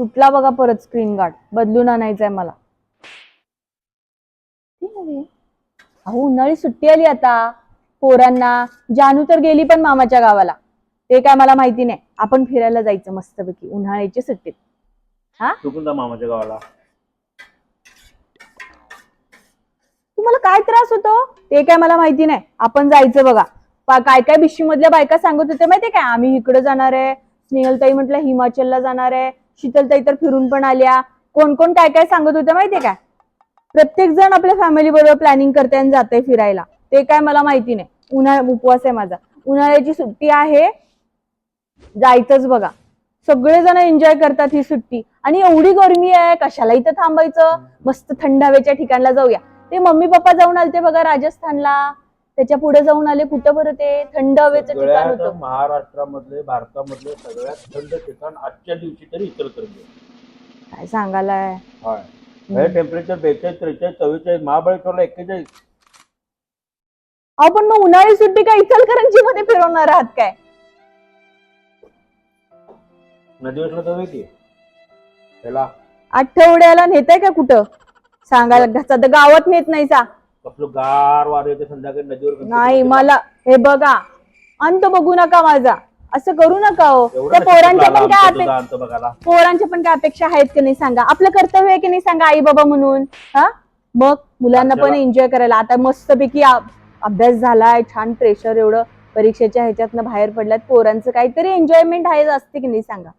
तुटला बघा परत स्क्रीन गार्ड बदलून आणायचंय मला. अहो उन्हाळी सुट्टी आली आता. पोरांना. जानू तर गेली पण मामाच्या गावाला. ते काय मला माहिती नाही. आपण फिरायला जायचं मस्तपैकी उन्हाळ्याची सुट्टीत जा मामाच्या गावाला. तुम्हाला काय त्रास होतो? ते काय मला माहिती नाही. आपण जायचं बघा. पा- काय काय बिशी मधल्या बायका सांगत होत्या माहितीये काय? आम्ही इकडे जाणार आहे. स्नेहलताई म्हटलं हिमाचलला जाणार आहे. शीतलताई तर फिरून पण आल्या. कोण कोण काय काय सांगत होत्या माहितीये काय? प्रत्येक जण आपल्या फॅमिली बरोबर प्लॅनिंग करते आणि जाते फिरायला. ते काय मला माहिती नाही. उन्हाळा उपवास आहे माझा. उन्हाळ्याची सुट्टी आहे. जायचंच बघा. सगळेजण एन्जॉय करतात ही सुट्टी. आणि एवढी गरमी आहे कशाला इथं थांबायचं? मस्त थंड हवेच्या ठिकाणला जाऊया. ते मम्मी पप्पा जाऊन आलते बघा राजस्थानला. त्याच्या पुढे जाऊन आले कुठं बरं ते थंड हवेचं ठिकाण सगळ्यात होतं? महाराष्ट्रामधले भारतामधले सगळ्यात थंड ठिकाण आजच्या दिवशी तरी इचलकरंजी आहे. काय सांगायलाय होय. हे टेम्परेचर बेचाळीस त्रेचाळीस चव्वेचाळीस महाबळेश्वरला एक्केचाळीस. अहो पण मग उन्हाळी सुट्टी काय इचलकरंजी मध्ये फिरवणार आहात काय? नदीवरला जाऊया की त्याला आठवड्याला नेताय का कुठं? सांगायला सध्या गावात नेत नाही सा कसलं गार वार येते संध्याकाळी नदीवर नाही. मला हे बघा अंत बघू नका माझा. असं करू नका हो. एवढं त्या नशीब पोरांच्या लागलं पण काय आमचं अपे- तुझं अंत बघायला? पोरांच्या पण काय अपेक्षा आहेत की नाही सांगा? आपलं कर्तव्य आहे की नाही सांगा आई बाबा म्हणून? हा? मग मुलांना पण आपल्याला- एन्जॉय करायला. आता मस्तपैकी आ- अभ्यास झालाय छान प्रेशर एवढं. परीक्षेच्या ह्याच्यातनं बाहेर पडल्यात. पोरांचं काहीतरी एन्जॉयमेंट आहे असते की नाही सांगा?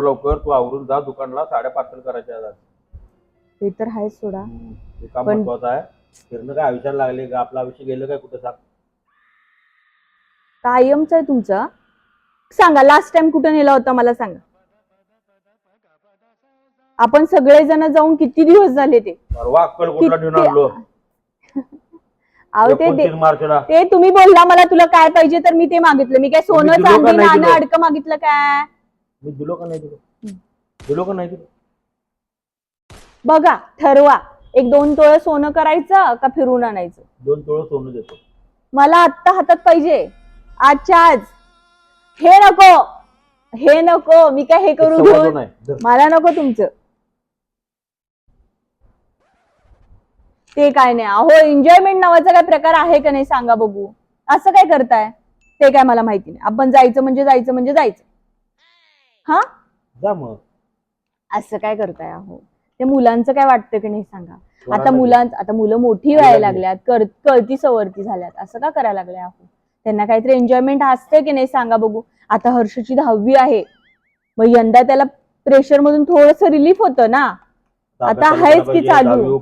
लवकर तू आवरून जा दुकानला. साड्या पार्सल करायच्या आहेत. ते तर आहे सोडा. काम पण- महत्वाचं आहे. फिरणं काय आयुष्याला लागले? का आपलं आयुष्य गेलं काय कुठं सांग? कायमच आहे तुमचं. सांगा लास्ट टाइम कुठं नेला होता मला सांगा. आपण सगळेजण जाऊन किती दिवस झाले ते? परवा अक्कलकोटला घेऊन किती- आणलो? अहो ते एकोणतीस मार्चला. ते तुम्ही बोलला मला तुला काय पाहिजे तर मी ते मागितलं. मी काय सोनं दिलो का चांदी नाही नाणं दिलो? अडकं मागितलं काय? मी दिलो का नाही दिलो दिलो का नाही दिलो बघा ठरवा. एक दोन तोळे सोनं करायचं का फिरून आणायचं? दोन तोळ सोनं देतो. मला आत्ता हातात पाहिजे. आजच्या आज. हे नको. हे नको. मी काय हे करू घेऊन. मला नको तुमचं. ते काय नाही. अहो एन्जॉयमेंट नावाचा काय प्रकार आहे का नाही सांगा बघू. असं काय करताय? ते काय मला माहिती नाही. आपण जायचं म्हणजे जायचं म्हणजे जायचं. हा? जा मग. असं काय करताय अहो? ते मुलांचं काय वाटतं की नाही सांगा? आता मुलांच आता मुलं मोठी व्हायला लागल्यात कर कळती सवरती झाल्यात. असं का करायला लागले अहो त्यांना काहीतरी एन्जॉयमेंट असते की नाही सांगा बघू? आता हर्षची दहावी आहे. मग यंदा त्याला प्रेशर मधून थोडस रिलीफ होतं ना? आता आहेच. की चालू.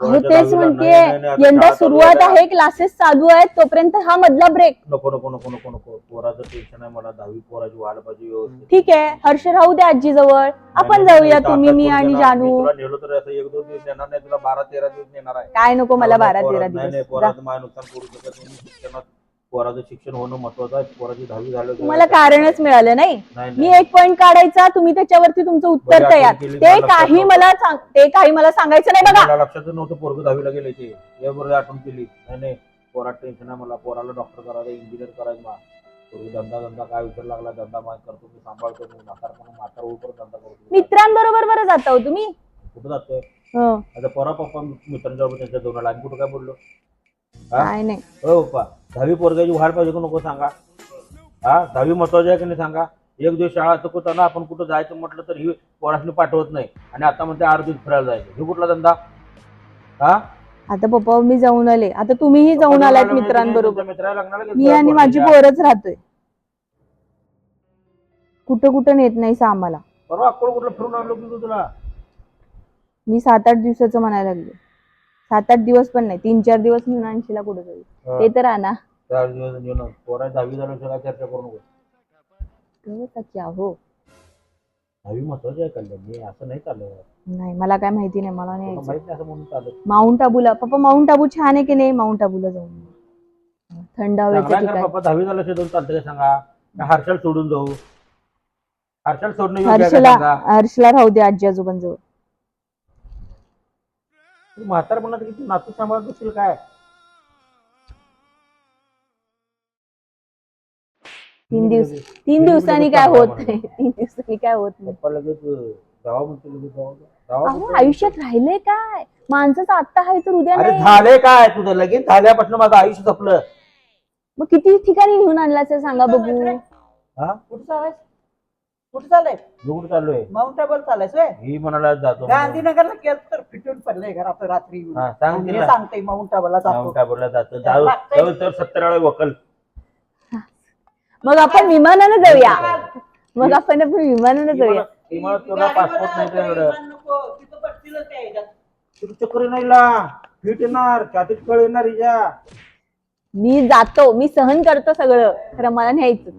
पोराच्या तेच म्हणते नाही, नाही, नाही, यंदा सुरुवात आहे. क्लासेस चालू आहेत तोपर्यंत हा मधला ब्रेक नको नको नको नको नको. पोराचं टेन्शन आहे मला दहावी पोराची व्हायला पाहिजे व्यवस्थित. ठीक आहे हर्ष राहू दे आजी जवळ आपण नाही, नाही, जाऊया नाही, तुम्ही मी आणि. जानू. मी तुला नेलो तर असं एक दोन दिवस नेणार नाही तुला बारा तेरा दिवस नेणार आहे. काय नको मला नाही, बारा तेरा नाही नाही दिवस जा. पोराचं माझं नुकसान करू शकत नाही शिक्षणात पोराचं शिक्षण होणं महत्वाचं आहे. पोराची दहावी झालं तुम्हाला कारणच मिळालं नाही. नाही, मी नाही. एक पॉइंट काढायचा तुम्ही त्याच्यावरती तुमचं उत्तर तयार. केली, ते मला लक्षात काही नव्हतं. मला सांग ते काही मला सांगायचं नाही बघा. मला लक्षातच नव्हतं पोरग दहावीला गेले ते. याबरोबर आठवण केली. नाही नाही. पोरात टेन्शन आहे मला. पोराला डॉक्टर करायचं इंजिनियर करायचं मला पोरगी धंदा धंदा काय विचार लागला धंदा माहीत करतो मी सांभाळतो मी म्हातार म्हणून म्हातार होईपर्यंत धंदा करतो. मित्रांबरोबर बरं जाता हो तुम्ही. कुठं जातोय? हं, आता पोरा पप्पा मित्रांच्या बरोबर त्यांच्या दोन आणि कुठं काय बोललो? काय नाही. हो पप्पा दहावी पोरगाची व्हायला पाहिजे का नको सांगा? हा? दहावी महत्वाची आहे की नाही सांगा? एक दिवस शाळा चुकवताना आपण कुठं जायचं म्हटलं तर ही पोरासनी पाठवत नाही. आणि आता म्हणते आठ दिवस फिरायला जायचं. हे कुठला धंदा? हा? आता पप्पा मी जाऊन आले. आता तुम्हीही जाऊन आलात मित्रांबरोबर. मित्राला लग्नाला गेलतो मी आणि माझी. पोरच राहतोय. कुठं कुठं नेत नाही आम्हाला. परवा अक्कल कुठलं फिरून आणलो की तुला? मी सात आठ दिवसाचं म्हणायला लागले. सात आठ दिवस पण नाही तीन चार दिवस मी आणशीला कुठं जाईल ते तर आणा चार दिवस जेवण पोरा दहावी झाल्याशिवाय काय चर्चा करू नको गवत की अहो. दहावी महत्वाची आहे कल्याण. हे असं नाही मला काय माहिती नाही मला नाही तुला यायचं. माहीत नाही असं म्हणून चालत. माउंट आबूला पप्पा माउंट आबू छान आहे की नाही? माउंट आबूला जाऊन. येऊ. थंड हवेचं चांगला कर ठिकाण. बाप्पा दहावी झाल्याशिवाय दोन चालतं का सांगा? का हर्षल सोडून जाऊ? हर्षल सोडणं योग्य आहे का हर्षला सांगा? हर्षला राहू दे आजी आजोबांजवळ. म्हातारपणात किती नातू सांभाळत असतील काय? तीन दिवस तीन दिवसांनी काय होत नाही. तीन दिवसांनी काय होत नाही. पप्पा लगेच जावा म्हणते लगेच जावा. जावा अहो म्हणते. आयुष्यात राहिलंय काय? माणसाचं आत्ता आहे तर उद्या अरे नाही. झालंय काय? तुझं लगेच झाल्यापासून माझं आयुष्य संपलं. मग किती ठिकाणी घेऊन आणला असेल सांगा बघू. हा? कुठं चालायस कुठं चालय मी कुठं चाललोय. माउंट आबूला चालायस व्हय ही म्हणाला जातो. गांधीनगरला गेलं तर फिटून पडलंय घरात रात्री. हा, सांग आणि तिला. सांगते माउंट आबूला जातो. काय बोलला जातं. जाऊ लागतंय. जाऊ तर सत्तर वेळा वकल. मग आपण विमानानं जाऊया. मग आपण आपण विमानानं जाऊया. तुला पासपोर्ट नाही तर एवढं. विमान नको, तिथं बसतीलच त्या ह्याच्यात. तुला चक्कर नाही ला. फिट येणार. छातीत कळ येणार हिच्या मी जातो. मी सहन करतो सगळं. खरं मला न्यायचं.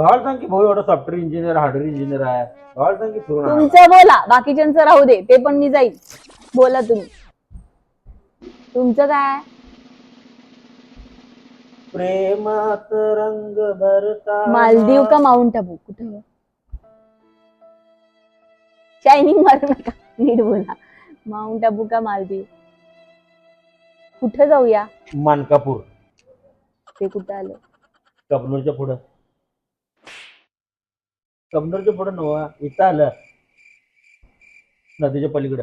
भावाला सांग की भाऊ एवढा सॉफ्टवेअर इंजिनियर हार्डवेअर इंजिनियर आहे. भावाला सांग की फिरून आणा. तुमचं बोला बाकीच्यांचं राहू दे ते पण मी जाईन बोला तुम्ही. तुमचं काय प्रेमात रंग भरता मालदीव का माउंट आबू? कुठं? शायनिंग मारू नका. नीट बोला. माउंट आबू का मालदीव? कुठं जाऊया? मानकापूर. ते कुठं आलं? कबनूरच्या पुढं. कबनूरच्या पुढं नवा इथं आलं. नदीच्या पलीकडे.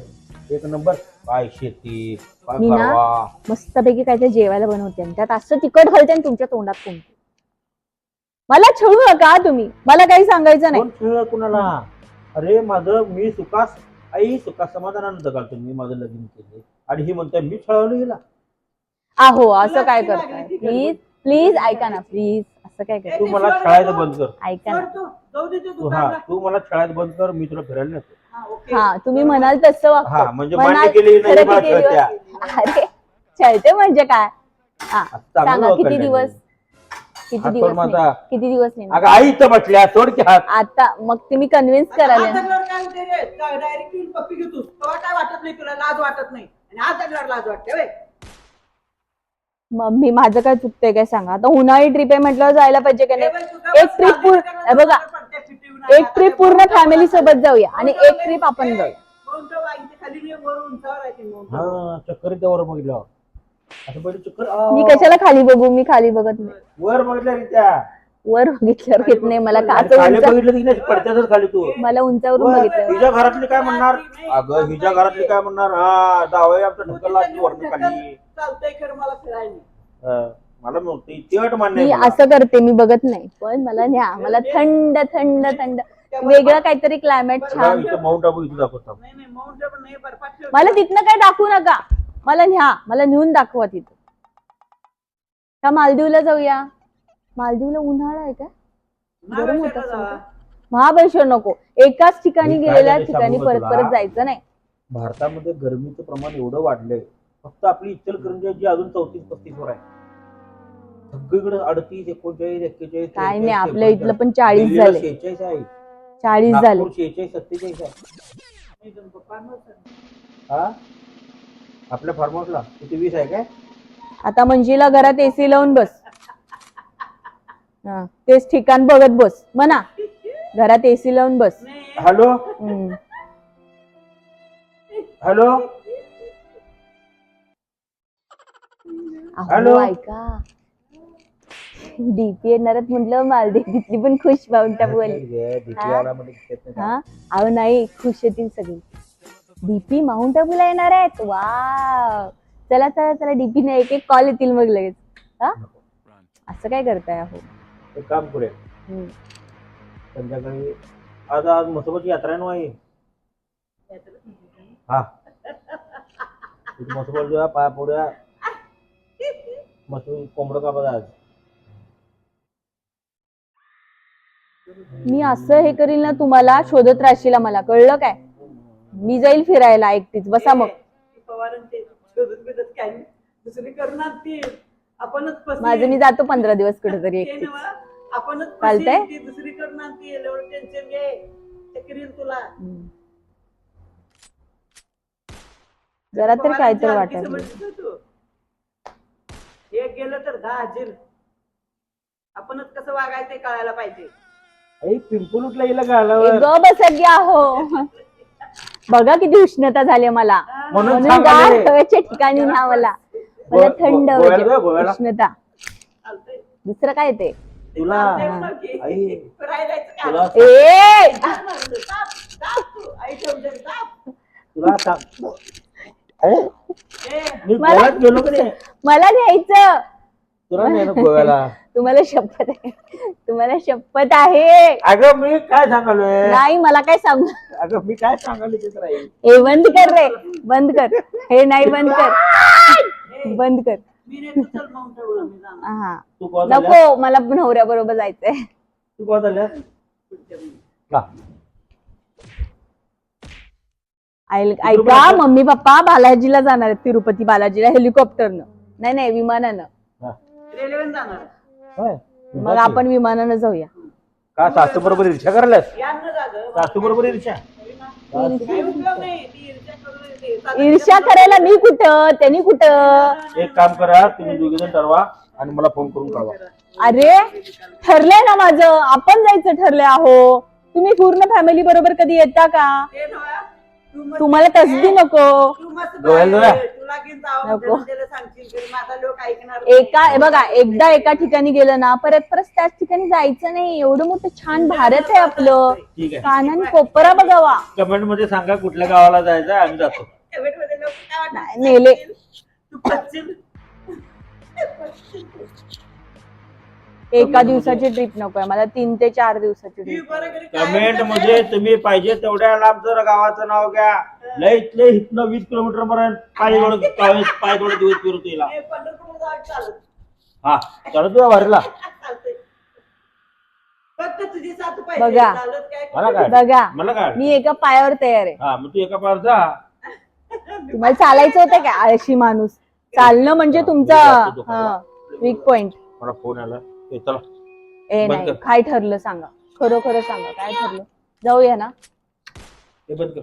एक नंबर. काय शेती? काय मी ना- परवा. मस्तपैकी काय ते जेवायला बनवते. आणि त्यात असं तिखट घालते आणि तुमच्या तोंडात कोणते मला छळू नका तुम्ही. मला काही सांगायचं नाही. कोण खेळ कुणाला? अरे माझं मी सुखास आई सुखास समाधानानं जगालतो. मी माझं लग्न केले आणि ही म्हणते मी छळवलं गेला आहो असं काय तुला करताय? लागली ती प्लीज प्लीज ऐका ना प्लीज असं काय तू मला छळायचं बंद कर. ऐका ना. तू, जाऊ दे ते तू हा. तू मला छळायला बंद कर मी तुला फिरायला नेतो. हा, ओके. हा तुम्ही म्हणाल तसं हा म्हणजे मान्य केली नाही मला किती अरे छळते म्हणजे काय? हा चांगलं सांगा किती दिवस. किती हात दिवस माझा. नाही? किती दिवस नाही? अगं आई इथं सोड की हात. आता मग तुम्ही कन्व्हिन्स रे. डायरेक्ट पप्पी तेव्हा काय वाटत नाही तुला लाज वाटत नाही. आणि धरल्यावर लाज वाटते. मम्मी माझं काय चुकतंय काय सांगा? आता उन्हाळी ट्रिप आहे म्हटलं जायला पाहिजे का नाही? एक ट्रिप पूर्ण बघा एक ट्रिप पूर्ण फॅमिली सोबत जाऊया आणि एक ट्रिप आपण जाऊया. हा चक्कर बघितलं असं पहिले चक्कर आ, मी कशाला खाली बघू? मी खाली बघत नाही. वर बघितलं बघितल्यावर घेत नाही. मला का आणि असं खाली उंच बघितलं की नाही? पडत्यातच खाली तू. मला उंचावरून वर, बघितलं. हिच्या घरातली काय म्हणणार? अगं हिच्या घरातली काय म्हणणार? हा जावई आमचं ढकलला की वरनं खाली. चालतंय खरं मला फिरायला. हा, मला ती मान्य मी आहे मला. असं करते मी बघत नाही पण मला न्या मला थंड थंड थंड वेगळं काहीतरी क्लायमेट तुला छान इथं माउंट आबू इथं दाखवतो नाही नाही माउंट आबू नाही बर्फात ठेव. मला तिथनं काय दाखवू नका मला न्या मला नेऊन दाखवा तिथं का मालदीवला जाऊया मालदीवला उन्हाळा आहे का गरम होत असेल. का? महाबळेश्वर नको एकाच ठिकाणी मी काय गेलेल्या झालंय ठिकाणी सांगू परत का परत तुला? जायचं नाही भारतामध्ये गरमीचं प्रमाण एवढं वाढलंय फक्त आपली इचलकरंजी जी अजून चौतीस पस्तीस वर आहे. सगळीकडे अडतीस एकोणचाळीस एक्केचाळीस काय नाही आपल्या इथलं पण. चाळीस झाले. शेहेचाळीस आहे. चाळीस झाले. शेहेचाळीस सत्तेचाळीस आहे. हा? आपल्या फार्म हाऊसला किती वीस आहे काय? आता मंजीला घरात एसी लावून बस. हा, तेच ठिकाण बघत बस. म्हणा. घरात एसी लावून बस. हॅलो. Hello hello? ऐका. डीपी येणारच म्हटलं मालदीव तिथली पण खुश माउंट आबू आली हा? हा? अहो नाही खुश येतील सगळी. डीपी माउंट आबूला येणार आहेत? वा चला चला चला डीपी ने एक एक कॉल येतील मग लगेच. हा? असं काय करताय अहो? एक काम करूया. हम्म. संध्याकाळी आज आज मसोबाची यात्रा आहे ना आई हा. जेव्हा पाया पोड्या. मस्त कोंबडं कापत आज? मी असं हे करील ना तुम्हाला शोधत राहशील मला. कळलं काय? मी जाईल फिरायला एकटीच. बसा मग. ती पवारांनी ते शोधून बिधत काय नाही. दुसरी करणार ती. आपणच फसली. माझं मी जातो पंधरा दिवस कुठेतरी ते एकटीच. नव्ह, आपणच चालतंय? फसली, ती. दुसरी करणार ती. एवढं टेन्शन घे. ते करील तुला. हम्म. जरा तर काय तर पवारांची आणखी वाटत. समजली ना तू? एक गेलं तर दहा हजेर आपणच कसं वागायचं ते कळायला पाहिजे. आई पिंपल उठला हिला गालावर? ग बसत घ्या हो. बघा किती उष्णता झाली मला. म्हणून म्हणून सांगायला गार रे. हवेच्या ठिकाणी न्या मला. मला गो- थंड गो- हवेची गोव्याला जा, गोव्याला. उष्णता. चालतंय. दुसरं काय ते? तुला. आई. तू. आई सांग अरे, मी मला- गोव्यात गेलो की नाही? मला न्यायचं. तुला नाही ना गोव्याला? तुम्हाला शपथ आहे. तुम्हाला शपथ आहे. अगं मी काय सांगालोय? नाही मला काय सांगू अगं मी काय सांगालोय. हे बंद कर रे. बंद कर. हे नाही बंद कर. बंद कर. मी नाही तू चल माउंट आबूला मी जाणार. हा. तू कॉल झाल्या नको मला नवऱ्या बरोबर जायचंय. तू कॉल झाल्या पुढच्या महिन्यात. का ऐका मम्मी पप्पा बालाजीला जाणार आहेत तिरुपती बालाजीला हेलिकॉप्टरनं. नाही नाही विमानानं. हा. रेल्वेने जाणार. होय. मग आपण विमानानं जाऊया. का सासू बरोबर करायलास यानं जागं. सासू बरोबर इर्षा काही उपयोग नाही. ती ईर्ष्या करून येते. साधं ईर्ष्या करायला मी कुठं? त्यांनी कुठं? एक काम करा तुम्ही दोघे जण ठरवा आणि मला फोन करून कळवा. अरे ठरलंय ना माझं. आपण जायचं ठरलंय आहो. तुम्ही पूर्ण फॅमिली बरोबर कधी येता का? ते नव्हे, तुम्हाला तसदी नको. नको. एका हे बघा एकदा एका ठिकाणी गेलं ना परत परत त्याच ठिकाणी जायचं नाही. एवढं मोठं छान भारत आहे आपलं. ठीक आहे. कानाने कोपरा बघावा. कमेंटमध्ये सांगा कुठल्या गावाला जायचं आहे, आम्ही जातो. नेले. तू पच्चील. एका दिवसाची ट्रिप नकोय. मला तीन ते चार दिवसाची ट्रिप कमेंटमध्ये तुम्ही पाहिजे तेवढ्या लांबचं गावाचं नाव घ्या. लय लय इथनं वीस किलोमीटर पर्यंत पाय थोडं पाय पाय थोडे दिवस फिरत येईल. हे. हा. तुझी साथ पाहिजे. बघा. चालत काय? मला काय? बघा. मला काय? मी एका पायावर तयार आहे. हा मग तू एका पार जा. तुम्हाला चालायचं होतं का आळशी माणूस. चालणं म्हणजे तुमचा वीक पॉइंट मला फोन आला. ए, चला. ए बंद नाही कर. काय ठरलं सांगा. खरं खरं सांगा काय ठरलं? जाऊया ना. हे बंद कर.